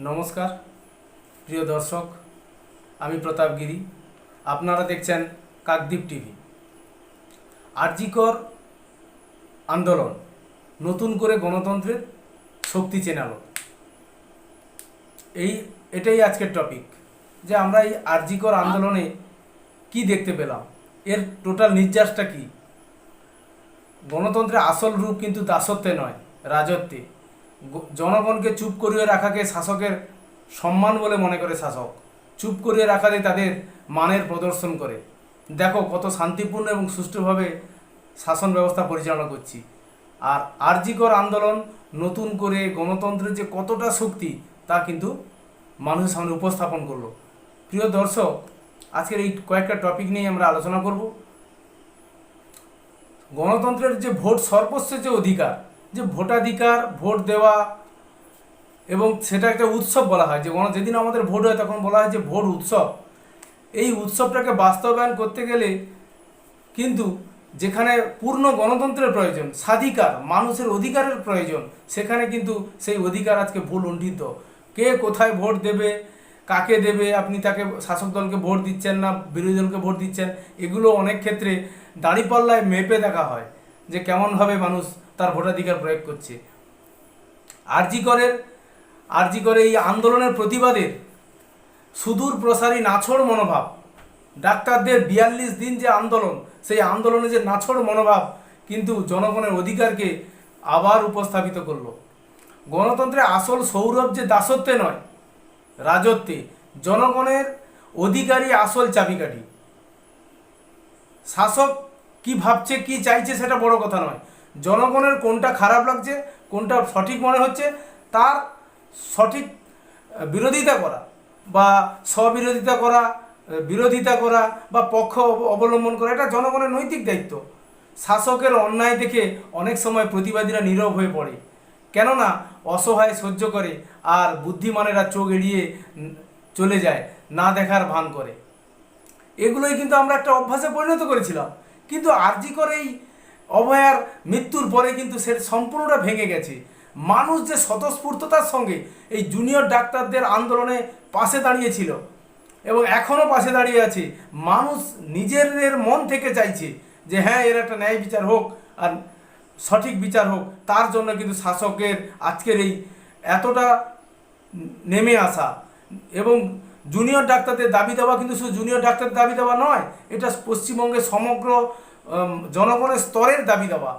নমস্কার, প্রিয় দর্শক, আমি প্রতাপ গিরি। আপনারা দেখছেন কাকদ্বীপ টিভি। আরজিকর আন্দোলন, নতুন করে গণতন্ত্রের শক্তি চেনালো। এই, এটাই আজকের টপিক যে আমরা এই আরজিকর আন্দোলনে কি দেখতে পেলাম? এর টোটাল নির্যাসটা কি? গণতন্ত্রের আসল রূপ কিন্তু দাসত্বে নয়, রাজত্বে। জনগণকে চুপ করিয়ে রাখাকে শাসকের সম্মান বলে মনে করে শাসক। চুপ করিয়ে রাখাতে তাদের মানের প্রদর্শন করে। দেখো কত শান্তিপূর্ণ এবং সুষ্ঠুভাবে শাসন ব্যবস্থা পরিচালনা করছি। আর আরজিকর আন্দোলন নতুন করে গণতন্ত্রের যে কতটা শক্তি, তা কিন্তু মানুষের সামনে উপস্থাপন করল। প্রিয় দর্শক, আজকের এই কয়েকটা টপিক নিয়ে আমরা আলোচনা করব। গণতন্ত্রের যে ভোট সর্বস্ব যে অধিকার যে ভোটাধিকার, ভোট দেওয়া এবং সেটা একটা উৎসব বলা হয়। যে যেদিন আমাদের ভোট হয় তখন বলা হয় যে ভোট উৎসব। এই উৎসবটাকে বাস্তবায়ন করতে গেলে কিন্তু যেখানে পূর্ণ গণতন্ত্রের প্রয়োজন, স্বাধিকার, মানুষের অধিকারের প্রয়োজন, সেখানে কিন্তু সেই অধিকার আজকে ভুল লুণ্ঠিত। কে কোথায় ভোট দেবে, কাকে দেবে, আপনি তাকে শাসক দলকে ভোট দিচ্ছেন না, বিরোধী দলকে ভোট দিচ্ছেন, এগুলো অনেক ক্ষেত্রে দাঁড়িপাল্লায় মেপে দেখা হয় যে কেমনভাবে মানুষ তার ভোটাধিকার প্রয়োগ করছে। আরজি করের, আরজি করে এই আন্দোলনের প্রতিবাদের সুদূর প্রসারী নাছড় মনোভাব, ডাক্তারদের বিয়াল্লিশ দিন যে আন্দোলন, সেই আন্দোলনে যে নাছড় মনোভাব কিন্তু জনগণের অধিকারকে আবার উপস্থাপিত করল। গণতন্ত্রে আসল সৌরভ যে দাসত্বে নয়, রাজত্বে, জনগণের অধিকারী আসল চাবিকাঠি। শাসক কি ভাবছে, কি চাইছে সেটা বড় কথা নয়। জনগণের কোনটা খারাপ লাগছে, কোনটা সঠিক মনে হচ্ছে, তার সঠিক বিরোধিতা করা বা স্ববিরোধিতা করা বিরোধিতা করা বা পক্ষ অবলম্বন করা, এটা জনগণের নৈতিক দায়িত্ব। শাসকের অন্যায় দেখে অনেক সময় প্রতিবাদীরা নীরব হয়ে পড়ে। কেননা অসহায় সহ্য করে আর বুদ্ধিমানেরা চোখ এড়িয়ে চলে যায়, না দেখার ভান করে। এগুলোই কিন্তু আমরা একটা অভ্যাসে পরিণত করেছিলাম। কিন্তু আরজি করে এই অভয়ার মৃত্যুর পরে কিন্তু সে সম্পূর্ণটা ভেঙে গেছে। মানুষ যে স্বতঃস্ফূর্ততার সঙ্গে এই জুনিয়র ডাক্তারদের আন্দোলনে পাশে দাঁড়িয়েছিল এবং এখনও পাশে দাঁড়িয়ে আছে, মানুষ নিজেদের মন থেকে চাইছে যে হ্যাঁ এর একটা ন্যায় বিচার হোক আর সঠিক বিচার হোক, তার জন্য কিন্তু শাসকের আজকের এই এতটা নেমে আসা এবং জুনিয়র ডাক্তারদের দাবি দেওয়া কিন্তু শুধু জুনিয়র ডাক্তারদের দাবি দেওয়া নয়, এটা পশ্চিমবঙ্গের সমগ্র জনগণের স্তরের দাবি দেওয়া,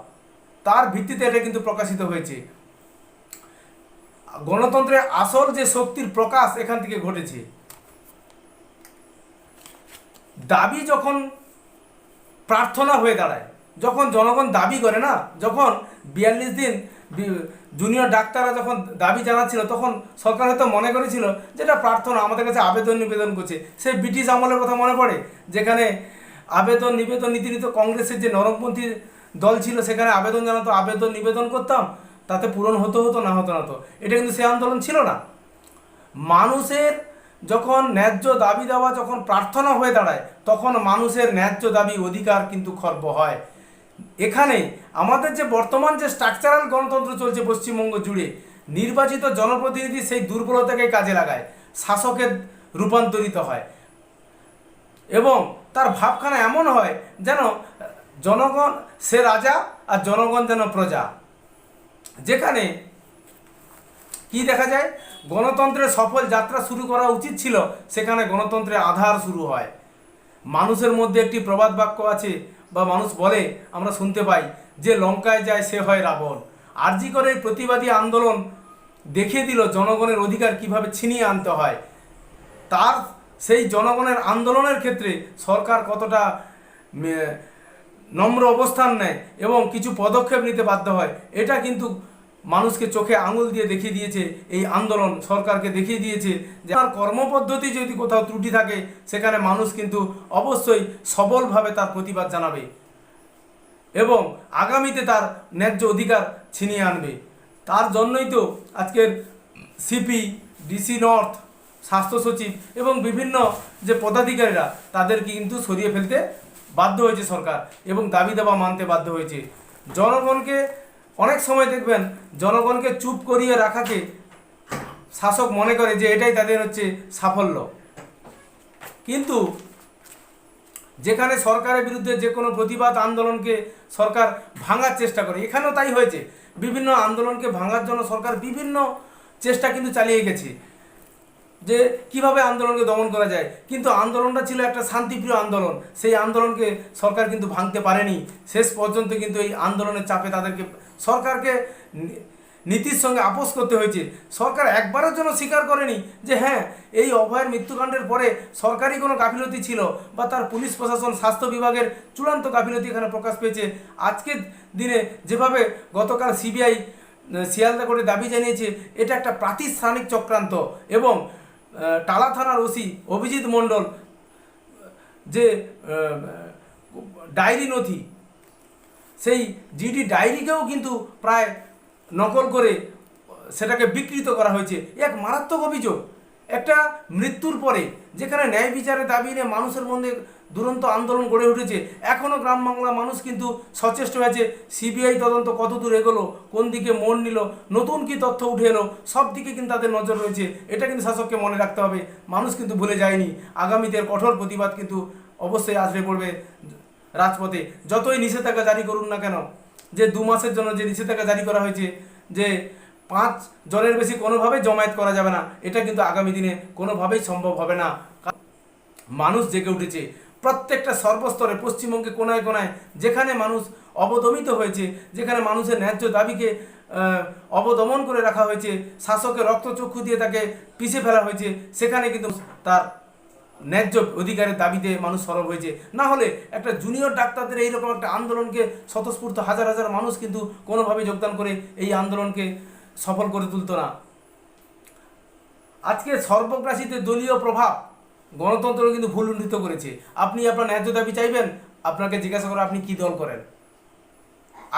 তার ভিত্তিতে এটা কিন্তু প্রকাশিত হয়েছে। গণতন্ত্রের আসল যে শক্তির প্রকাশ এখান থেকে ঘটেছে। দাবি যখন প্রার্থনা হয়ে দাঁড়ায়, যখন জনগণ দাবি করে না, যখন বিয়াল্লিশ দিন জুনিয়র ডাক্তাররা যখন দাবি জানাচ্ছিল, তখন সরকার হয়তো মনে করেছিল যেটা প্রার্থনা, আমাদের কাছে আবেদন নিবেদন করছে। সেই ব্রিটিশ আমলের কথা মনে পড়ে? যেখানে আবেদন, নিবেদন নীতি নিত কংগ্রেসের যে নরমপন্থী দল ছিল সেখানে আবেদন জানাতো, আবেদন, নিবেদন করতাম, তাতে পূরণ হতো হতো, না হতো না হতো। এটা কিন্তু সে আন্দোলন ছিল না। মানুষের যখন ন্যায্য দাবি দেওয়া, যখন প্রার্থনা হয়ে দাঁড়ায়, তখন মানুষের ন্যায্য দাবি অধিকার কিন্তু খর্ব হয়। এখানে আমাদের যে বর্তমান যে স্ট্রাকচারাল গণতন্ত্র চলছে পশ্চিমবঙ্গ জুড়ে, নির্বাচিত জনপ্রতিনিধি সেই দুর্বলতাকে কাজে লাগায়, শাসকের রূপান্তরিত হয়। এবং তার ভাবখানা এমন হয় যেন জনগণ সে রাজা আর জনগণ যেন প্রজা। যেখানে কি দেখা যায়? গণতন্ত্রের সফল যাত্রা শুরু করা উচিত ছিল, সেখানে গণতন্ত্রের আধার শুরু হয়। মানুষের মধ্যে একটি প্রবাদ বাক্য আছে বা মানুষ বলে, আমরা শুনতে পাই, যে লঙ্কায় যায় সে হয় রাবণ। আরজি করে প্রতিবাদী আন্দোলন দেখিয়ে দিল জনগণের অধিকার কীভাবে ছিনিয়ে আনতে হয়। তার সেই জনগণের আন্দোলনের ক্ষেত্রে সরকার কতটা নম্র অবস্থান নেয় এবং কিছু পদক্ষেপ নিতে বাধ্য হয়, এটা কিন্তু মানুষকে চোখে আঙুল দিয়ে দেখিয়ে দিয়েছে এই আন্দোলন। সরকারকে দেখিয়ে দিয়েছে যে তার কর্মপদ্ধতি যদি কোথাও ত্রুটি থাকে, সেখানে মানুষ কিন্তু অবশ্যই সবলভাবে তার প্রতিবাদ জানাবে এবং আগামীতে তার ন্যায্য অধিকার ছিনিয়ে আনবে। তার জন্যই তো আজকের সিপি, ডিসি নর্থ স্বাস্থ্য সচিব এবং বিভিন্ন যে পদাধিকারীরা তাদেরকে কিন্তু সরিয়ে ফেলতে বাধ্য হয়েছে সরকার এবং দাবি দাবা মানতে বাধ্য হয়েছে। জনগণকে অনেক সময় দেখবেন জনগণকে চুপ করিয়ে রাখাকে শাসক মনে করে যে এটাই তাদের হচ্ছে সাফল্য। কিন্তু যেখানে সরকারের বিরুদ্ধে যে কোনো প্রতিবাদ আন্দোলনকে সরকার ভাঙার চেষ্টা করে, এখানেও তাই হয়েছে। বিভিন্ন আন্দোলনকে ভাঙার জন্য সরকার বিভিন্ন চেষ্টা কিন্তু চালিয়ে গেছে। যে কীভাবে আন্দোলনকে দমন করা যায়। কিন্তু আন্দোলনটা ছিল একটা শান্তিপ্রিয় আন্দোলন। সেই আন্দোলনকে সরকার কিন্তু ভাঙতে পারেনি। শেষ পর্যন্ত কিন্তু এই আন্দোলনের চাপে তাদেরকে সরকারকে নীতির সঙ্গে আপোষ করতে হয়েছে। সরকার একবারের জন্য স্বীকার করেনি যে হ্যাঁ এই অভয়ের মৃত্যুকাণ্ডের পরে সরকারি কোনো গাফিলতি ছিল বা তার পুলিশ প্রশাসন, স্বাস্থ্য বিভাগের চূড়ান্ত গাফিলতি এখানে প্রকাশ পেয়েছে। আজকের দিনে যেভাবে গতকাল সিবিআই শিয়ালদা করে দাবি জানিয়েছে, এটা একটা প্রাতিষ্ঠানিক চক্রান্ত এবং টালা থানার ওসি অভিজিৎ মণ্ডল, যে ডায়েরি নথি, সেই জিডি ডায়েরিকেও কিন্তু প্রায় নকল করে সেটাকে বিকৃত করা হয়েছে। এক মারাত্মক অভিযোগ। একটা মৃত্যুর পরে যেখানে ন্যায় বিচারের দাবি নিয়ে মানুষের মধ্যে দুরন্ত আন্দোলন গড়ে উঠেছে এখনও গ্রাম বাংলা মানুষ কিন্তু সচেষ্ট হয়েছে, সিবিআই তদন্ত কত দূর এগোলো, কোন দিকে মন নিল, নতুন কি তথ্য উঠে এলো, সব দিকে কিন্তু তাদের নজর রয়েছে। এটা কিন্তু শাসককে মনে রাখতে হবে, মানুষ কিন্তু ভুলে যায়নি। আগামীদের কঠোর প্রতিবাদ কিন্তু অবশ্যই আসবে পড়বে রাজপথে। যতই নিষেধাজ্ঞা জারি করুন না কেন, যে দু মাসের জন্য যে নিষেধাজ্ঞা জারি করা হয়েছে, যে পাঁচ জনের বেশি কোনোভাবেই জমায়েত করা যাবে না। এটা কিন্তু আগামী দিনে কোনোভাবেই সম্ভব হবে না। মানুষ জেগে উঠেছে। প্রত্যেকটা সর্বস্তরে পশ্চিমবঙ্গে কোনায় কোনায় যেখানে মানুষ অবদমিত হয়েছে, যেখানে মানুষের ন্যায্য দাবিকে অবদমন করে রাখা হয়েছে, শাসকের রক্তচক্ষু দিয়ে তাকে পিছিয়ে ফেলা হয়েছে, সেখানে কিন্তু তার ন্যায্য অধিকারের দাবিতে মানুষ সরব হয়েছে। না হলে একটা জুনিয়র ডাক্তারদের এইরকম একটা আন্দোলনকে স্বতঃস্ফূর্ত হাজার হাজার মানুষ কিন্তু কোনোভাবে যোগদান করে এই আন্দোলনকে সফল করে তুলতো না। আজকে সর্বগ্রাসীতে দলীয় প্রভাব গণতন্ত্র কিন্তু ভুল উন্নীত করেছে। আপনি আপনার ন্যায্য দাবি চাইবেন? আপনাকে জিজ্ঞাসা করে আপনি কি দল করেন?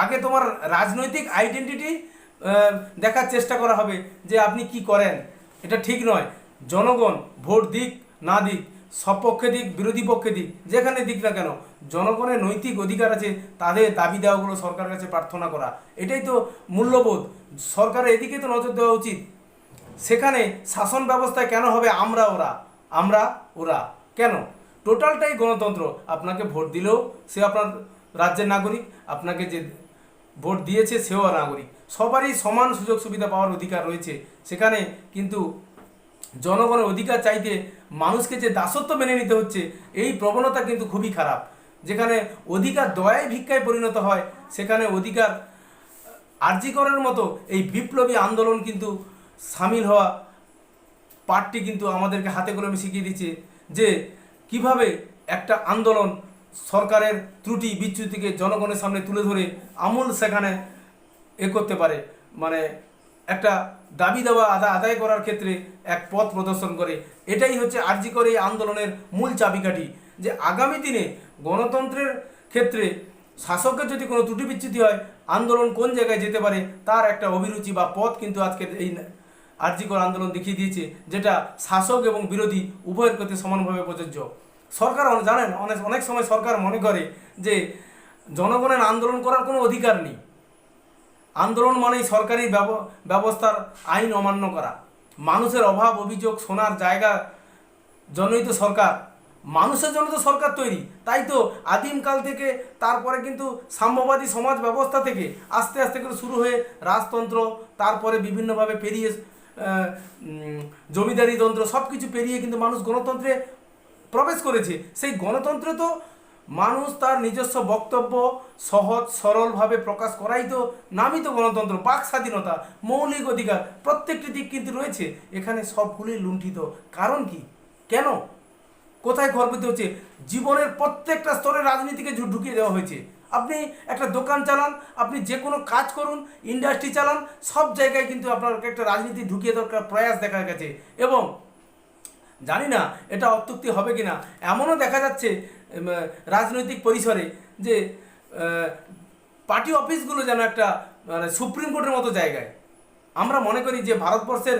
আগে তোমার রাজনৈতিক আইডেন্টিটি দেখার চেষ্টা করা হবে যে আপনি কি করেন। এটা ঠিক নয়। জনগণ, ভোট দিক, না দিক সপক্ষে দিক, বিরোধী পক্ষে দিক, যেখানে দিক না কেন, জনগণের নৈতিক অধিকার আছে, তাদের দাবি দেওয়াগুলো সরকারের কাছে প্রার্থনা করা। এটাই তো মূল্যবোধ। সরকারের এদিকে তো নজর দেওয়া উচিত। সেখানে শাসন ব্যবস্থায় কেন হবে আমরা ওরা? আমরা ওরা। কেন? টোটালটাই গণতন্ত্র। আপনাকে ভোট দিলেও সে আপনার রাজ্যের নাগরিক, আপনাকে যে ভোট দিয়েছে সেও নাগরিক। সবারই সমান সুযোগ সুবিধা পাওয়ার অধিকার রয়েছে। সেখানে কিন্তু জনগণের অধিকার চাইতে মানুষকে যে দাসত্ব মেনে নিতে হচ্ছে, এই প্রবণতা কিন্তু খুবই খারাপ। যেখানে অধিকার দয়ায় ভিক্ষায় পরিণত হয়, সেখানে অধিকার আর্জিকরের মতো এই বিপ্লবী আন্দোলন কিন্তু সামিল হওয়া পার্টটি কিন্তু আমাদেরকে হাতে কলমে শিখিয়ে দিচ্ছে যে কীভাবে একটা আন্দোলন সরকারের ত্রুটি বিচ্যুতিকে জনগণের সামনে তুলে ধরে আমূল সেখানে এ করতে পারে। মানে একটা দাবি দেওয়া, আদা আদায় করার ক্ষেত্রে এক পথ প্রদর্শন করে। এটাই হচ্ছে আর্জি করে এই আন্দোলনের মূল চাবিকাঠি। যে আগামী দিনে গণতন্ত্রের ক্ষেত্রে শাসকের যদি কোনো ত্রুটি বিচ্যুতি হয়, আন্দোলন কোন জায়গায় যেতে পারে, তার একটা অভিরুচি বা পথ কিন্তু আজকে এই আর্জিকর আন্দোলন দেখিয়ে দিয়েছে, যেটা শাসক এবং বিরোধী উভয়ের ক্ষেত্রে সমানভাবে প্রযোজ্য। সরকার জানেন, অনেক অনেক সময় সরকার মনে করে যে জনগণের আন্দোলন করার কোনো অধিকার নেই। আন্দোলন মানেই সরকারি ব্যব- ব্যবস্থার আইন অমান্য করা। মানুষের অভাব, অভিযোগ, শোনার জায়গা, জন্যই তো সরকার। মানুষের জন্য তো সরকার তৈরি। তাই তো আদিমকাল থেকে তারপরে কিন্তু সাম্যবাদী সমাজ ব্যবস্থা থেকে আস্তে আস্তে করে শুরু হয়ে রাজতন্ত্র, তারপরে বিভিন্নভাবে পেরিয়ে জমিদারি তন্ত্র সব কিছু পেরিয়ে কিন্তু মানুষ গণতন্ত্রে প্রবেশ করেছে। সেই গণতন্ত্র তো মানুষ তার নিজস্ব বক্তব্য সহজ, সরলভাবে প্রকাশ করাই তো নামই তো গণতন্ত্র, বাক স্বাধীনতা, মৌলিক অধিকার, প্রত্যেকটি দিক কিন্তু রয়েছে, এখানে সবগুলি লুণ্ঠিত। কারণ কি? কেন? কোথায় গর্বিত হচ্ছে? জীবনের প্রত্যেকটা স্তরে রাজনীতিকে ঢুকিয়ে দেওয়া হয়েছে। আপনি একটা দোকান চালান, আপনি যে কোনো কাজ করুন, ইন্ডাস্ট্রি চালান, সব জায়গায় কিন্তু আপনার একটা রাজনীতি ঢুকিয়ে দরকার প্রয়াস দেখা গেছে। এবং জানি না এটা অত্যুক্তি হবে কি না এমনও দেখা যাচ্ছে রাজনৈতিক পরিসরে যে পার্টি অফিসগুলো যেন একটা মানে সুপ্রিম কোর্টের মতো জায়গায়। আমরা মনে করি যে ভারতবর্ষের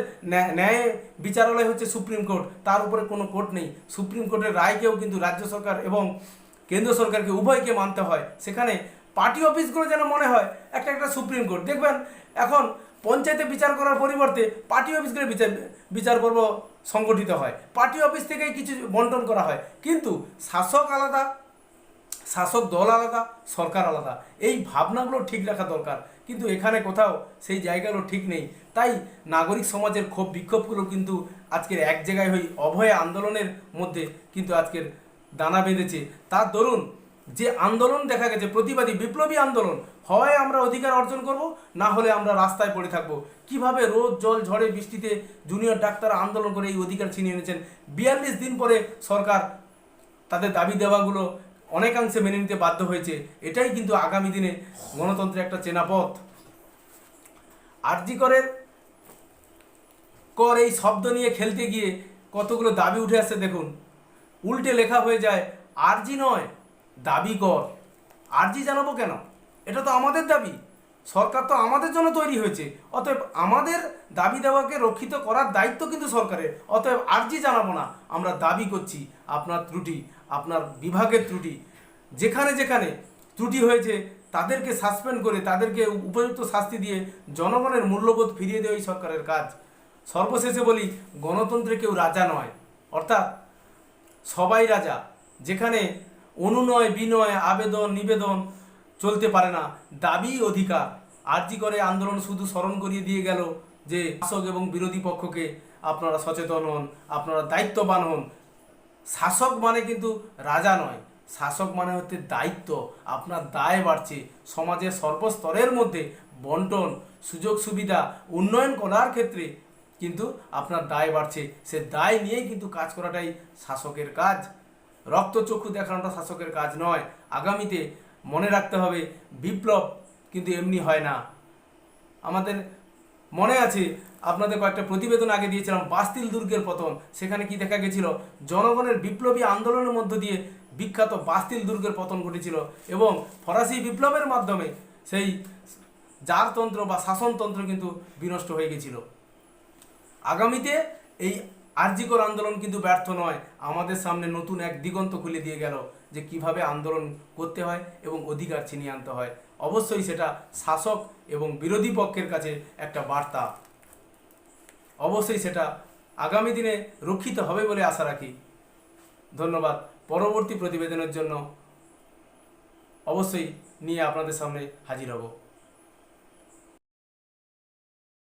ন্যায় বিচারালয় হচ্ছে সুপ্রিম কোর্ট। তার উপরে কোনো কোর্ট নেই। সুপ্রিম কোর্টের রায়কেও কিন্তু রাজ্য সরকার এবং কেন্দ্র সরকারকে উভয়কে মানতে হয়। সেখানে পার্টি অফিসগুলো যেন মনে হয় একটা একটা সুপ্রিম কোর্ট। দেখবেন, এখন পঞ্চায়েতে বিচার করার পরিবর্তে পার্টি অফিসগুলো বিচার বিচার পর্ব সংগঠিত হয়। পার্টি অফিস থেকেই কিছু বন্টন করা হয়। কিন্তু শাসক আলাদা, শাসক দল আলাদা, সরকার আলাদা। এই ভাবনাগুলো ঠিক রাখা দরকার। কিন্তু এখানে কোথাও সেই জায়গাগুলো ঠিক নেই। তাই নাগরিক সমাজের ক্ষোভ, বিক্ষোভগুলো কিন্তু আজকের এক জায়গায় হয়ে অভয় আন্দোলনের মধ্যে কিন্তু আজকের দানা বেঁধেছে। তার দরুন যে আন্দোলন দেখা গেছে, প্রতিবাদী, বিপ্লবী আন্দোলন, হয় আমরা অধিকার অর্জন করব, না হলে আমরা রাস্তায় পড়ে থাকব। কীভাবে রোদ, জল, ঝড়ে, বৃষ্টিতে জুনিয়র ডাক্তার আন্দোলন করে এই অধিকার ছিনিয়ে এনেছেন? বিয়াল্লিশ দিন পরে সরকার তাদের দাবি দেওয়াগুলো অনেকাংশে মেনে নিতে বাধ্য হয়েছে। এটাই কিন্তু আগামী দিনে গণতন্ত্রের একটা চেনা পথ আরজি করের কর এই শব্দ নিয়ে খেলতে গিয়ে কতগুলো দাবি উঠে আসছে দেখুন। উল্টে লেখা হয়ে যায়, আরজি নয়। দাবি কর। আরজি জানাব কেন? এটা তো আমাদের দাবি। সরকার তো আমাদের জন্য তৈরি হয়েছে। অতএব আমাদের দাবি দেওয়াকে রক্ষিত করার দায়িত্ব কিন্তু সরকারের। অতএব আরজি জানাব না। আমরা দাবি করছি আপনার ত্রুটি, আপনার বিভাগের ত্রুটি। যেখানে যেখানে ত্রুটি হয়েছে, তাদেরকে সাসপেন্ড করে, তাদেরকে উপযুক্ত শাস্তি দিয়ে জনগণের মূল্যবোধ ফিরিয়ে দেওয়াই সরকারের কাজ। সর্বশেষে বলি, গণতন্ত্রে কেউ রাজা নয়। অর্থাৎ সবাই রাজা। যেখানে অনুনয়, বিনয়, আবেদন, নিবেদন চলতে পারে না। দাবি অধিকার। আর্জি করে আন্দোলন শুধু স্মরণ করিয়ে দিয়ে গেল যে শাসক এবং বিরোধী পক্ষকে আপনারা সচেতন হন, আপনারা দায়িত্ববান হন। শাসক মানে কিন্তু রাজা নয়। শাসক মানে হচ্ছে দায়িত্ব। আপনার দায় বাড়ছে। সমাজের সর্বস্তরের মধ্যে বন্টন, সুযোগ সুবিধা, উন্নয়ন করার ক্ষেত্রে কিন্তু আপনার দায় বাড়ছে। সে দায় নিয়েই কিন্তু কাজ করাটাই শাসকের কাজ। রক্তচক্ষু দেখানোটা শাসকের কাজ নয়। আগামীতে মনে রাখতে হবে, বিপ্লব কিন্তু এমনি হয় না। আমাদের মনে আছে, আপনাদের কয়েকটা প্রতিবেদন আগে দিয়েছিলাম, বাস্তিল দুর্গের পতন। সেখানে কি দেখা গেছিল? জনগণের বিপ্লবী আন্দোলনের মধ্য দিয়ে বিখ্যাত বাস্তিল দুর্গের পতন ঘটেছিল এবং ফরাসি বিপ্লবের মাধ্যমে সেই জারতন্ত্র বা শাসনতন্ত্র কিন্তু বিনষ্ট হয়ে গেছিল। আগামীতে এই আর্জিকর আন্দোলন কিন্তু ব্যর্থ নয়। আমাদের সামনে নতুন এক দিগন্ত খুলে দিয়ে গেল যে কীভাবে আন্দোলন করতে হয় এবং অধিকার ছিনিয়ে আনতে হয়। অবশ্যই সেটা শাসক এবং বিরোধী পক্ষের কাছে একটা বার্তা। অবশ্যই সেটা আগামী দিনে রক্ষিত হবে বলে আশা রাখি। ধন্যবাদ। পরবর্তী প্রতিবেদনের জন্য অবশ্যই নিয়ে আপনাদের সামনে হাজির হব।